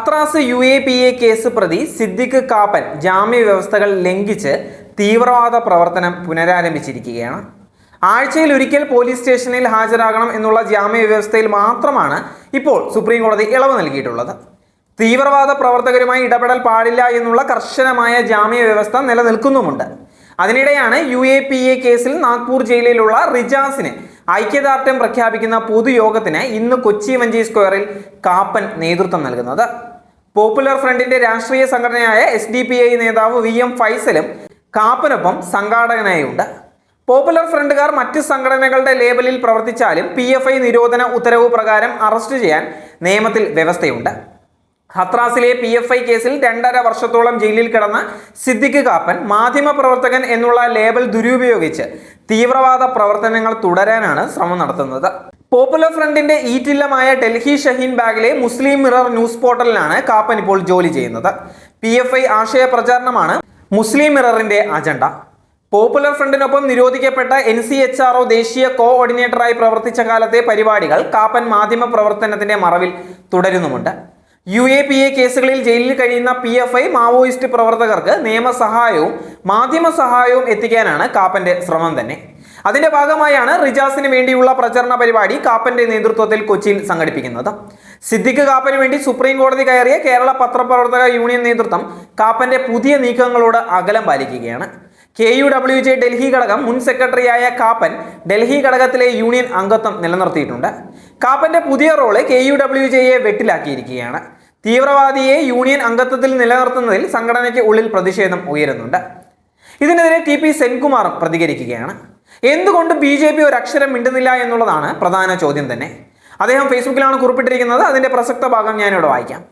Hathras U A P A case പ്രതി സിദ്ദിഖ് കാപ്പൻ ജാമ്യ വ്യവസ്ഥകൾ ലംഘിച്ച് തീവ്രവാദ പ്രവർത്തനം പുനരാരംഭിച്ചിരിക്കുകയാണ്. ആഴ്ചയിൽ ഒരിക്കൽ പോലീസ് സ്റ്റേഷനിൽ ഹാജരാകണം എന്നുള്ള ജാമ്യ വ്യവസ്ഥയിൽ മാത്രമാണ് ഇപ്പോൾ സുപ്രീം കോടതി ഇളവ് നൽകിയിട്ടുള്ളത്. തീവ്രവാദ പ്രവർത്തകരുമായി ഇടപെടൽ പാടില്ല എന്നുള്ള കർശനമായ ജാമ്യ വ്യവസ്ഥ നിലനിൽക്കുന്നുമുണ്ട്. അതിനിടെയാണ് യു എ പി എ കേസിൽ നാഗ്പൂർ ജയിലിലുള്ള റിജാസിന് ഐക്യദാർഢ്യം പ്രഖ്യാപിക്കുന്ന പൊതുയോഗത്തിന് ഇന്ന് കൊച്ചി വഞ്ചി സ്ക്വയറിൽ കാപ്പൻ നേതൃത്വം നൽകുന്നത്. പോപ്പുലർ ഫ്രണ്ടിന്റെ രാഷ്ട്രീയ സംഘടനയായ എസ് ഡി പി ഐ നേതാവ് വി എം ഫൈസലും കാപ്പനൊപ്പം സംഘാടകനായുണ്ട്. പോപ്പുലർ ഫ്രണ്ടുകാർ മറ്റ് സംഘടനകളുടെ ലേബലിൽ പ്രവർത്തിച്ചാലും പി എഫ് ഐ നിരോധന ഉത്തരവ് പ്രകാരം അറസ്റ്റ് ചെയ്യാൻ നിയമത്തിൽ വ്യവസ്ഥയുണ്ട്. ഹത്രാസിലെ പി എഫ് ഐ കേസിൽ രണ്ടര വർഷത്തോളം ജയിലിൽ കിടന്ന സിദ്ദിഖ് കാപ്പൻ മാധ്യമപ്രവർത്തകൻ എന്നുള്ള ലേബൽ ദുരുപയോഗിച്ച് തീവ്രവാദ പ്രവർത്തനങ്ങൾ തുടരാനാണ് ശ്രമം നടത്തുന്നത്. പോപ്പുലർ ഫ്രണ്ടിന്റെ ഈറ്റില്ലമായ ഡൽഹി ഷഹീൻ ബാഗിലെ മുസ്ലിം മിറർ ന്യൂസ് പോർട്ടലിലാണ് കാപ്പൻ ഇപ്പോൾ ജോലി ചെയ്യുന്നത്. പി എഫ് ഐ ആശയ പ്രചാരണമാണ് മുസ്ലിം മിററിന്റെ അജണ്ട. പോപ്പുലർ ഫ്രണ്ടിനൊപ്പം നിരോധിക്കപ്പെട്ട എൻ സി എച്ച് ആർ ദേശീയ കോഓർഡിനേറ്ററായി പ്രവർത്തിച്ച കാലത്തെ പരിപാടികൾ കാപ്പൻ മാധ്യമ പ്രവർത്തനത്തിന്റെ മറവിൽ തുടരുന്നുമുണ്ട്. യു എ പി എ കേസുകളിൽ ജയിലിൽ കഴിയുന്ന പി എഫ് ഐ മാവോയിസ്റ്റ് പ്രവർത്തകർക്ക് നിയമസഹായവും മാധ്യമ സഹായവും എത്തിക്കാനാണ് കാപ്പന്റെ ശ്രമം തന്നെ. അതിന്റെ ഭാഗമായാണ് റിജാസിന് വേണ്ടിയുള്ള പ്രചരണ പരിപാടി കാപ്പന്റെ നേതൃത്വത്തിൽ കൊച്ചിയിൽ സംഘടിപ്പിക്കുന്നത്. സിദ്ദിഖ് കാപ്പന് വേണ്ടി സുപ്രീം കോടതി കയറിയ കേരള പത്രപ്രവർത്തക യൂണിയൻ നേതൃത്വം കാപ്പന്റെ പുതിയ നീക്കങ്ങളോട് അകലം പാലിക്കുകയാണ്. K U W J Delhi ഘടകം മുൻ സെക്രട്ടറിയായ കാപ്പൻ ഡൽഹി ഘടകത്തിലെ യൂണിയൻ അംഗത്വം നിലനിർത്തിയിട്ടുണ്ട്. കാപ്പന്റെ പുതിയ റോൾ കെ യു ഡബ്ല്യു ജെയെ വെട്ടിലാക്കിയിരിക്കുകയാണ്. തീവ്രവാദിയെ യൂണിയൻ അംഗത്വത്തിൽ നിലനിർത്തുന്നതിൽ സംഘടനയ്ക്ക് ഉള്ളിൽ പ്രതിഷേധം ഉയരുന്നുണ്ട്. ഇതിനെതിരെ ടി പി സെൻകുമാറും പ്രതികരിക്കുകയാണ്. എന്തുകൊണ്ട് ബി ജെ പി ഒരു അക്ഷരം മിണ്ടുന്നില്ല എന്നുള്ളതാണ് പ്രധാന ചോദ്യം തന്നെ. അദ്ദേഹം ഫേസ്ബുക്കിലാണ് കുറിപ്പിട്ടിരിക്കുന്നത്. അതിന്റെ പ്രസക്ത ഭാഗം ഞാനിവിടെ വായിക്കാം.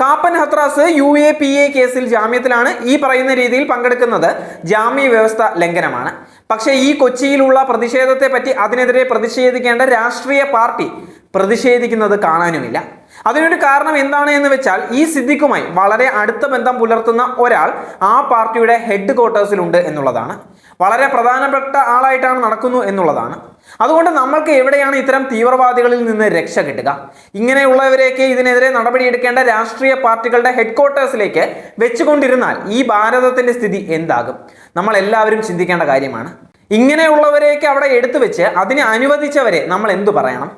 Kappan Hathras U A P A കേസിൽ ജാമ്യത്തിലാണ് ഈ പറയുന്ന രീതിയിൽ പങ്കെടുക്കുന്നത്. ജാമ്യ വ്യവസ്ഥ ലംഘനമാണ്. പക്ഷേ ഈ കൊച്ചിയിലുള്ള പ്രതിഷേധത്തെ പറ്റി അതിനെതിരെ പ്രതിഷേധിക്കേണ്ട രാഷ്ട്രീയ പാർട്ടി പ്രതിഷേധിക്കുന്നത് കാണാനുമില്ല. അതിനൊരു കാരണം എന്താണ് എന്ന് വെച്ചാൽ ഈ സിദ്ദിഖുമായി വളരെ അടുത്ത ബന്ധം പുലർത്തുന്ന ഒരാൾ ആ പാർട്ടിയുടെ ഹെഡ് ക്വാർട്ടേഴ്സിലുണ്ട് എന്നുള്ളതാണ്. വളരെ പ്രധാനപ്പെട്ട ആളായിട്ടാണ് നടക്കുന്നു എന്നുള്ളതാണ്. അതുകൊണ്ട് നമ്മൾക്ക് എവിടെയാണ് ഇത്തരം തീവ്രവാദികളിൽ നിന്ന് രക്ഷ കിട്ടുക? ഇങ്ങനെയുള്ളവരെയൊക്കെ ഇതിനെതിരെ നടപടിയെടുക്കേണ്ട രാഷ്ട്രീയ പാർട്ടികളുടെ ഹെഡ് ക്വാർട്ടേഴ്സിലേക്ക് വെച്ചുകൊണ്ടിരുന്നാൽ ഈ ഭാരതത്തിന്റെ സ്ഥിതി എന്താകും? നമ്മൾ എല്ലാവരും ചിന്തിക്കേണ്ട കാര്യമാണ്. ഇങ്ങനെയുള്ളവരെയൊക്കെ അവിടെ എടുത്തു വെച്ച് അതിനെ അനുവദിച്ചവരെ നമ്മൾ എന്തു പറയണം?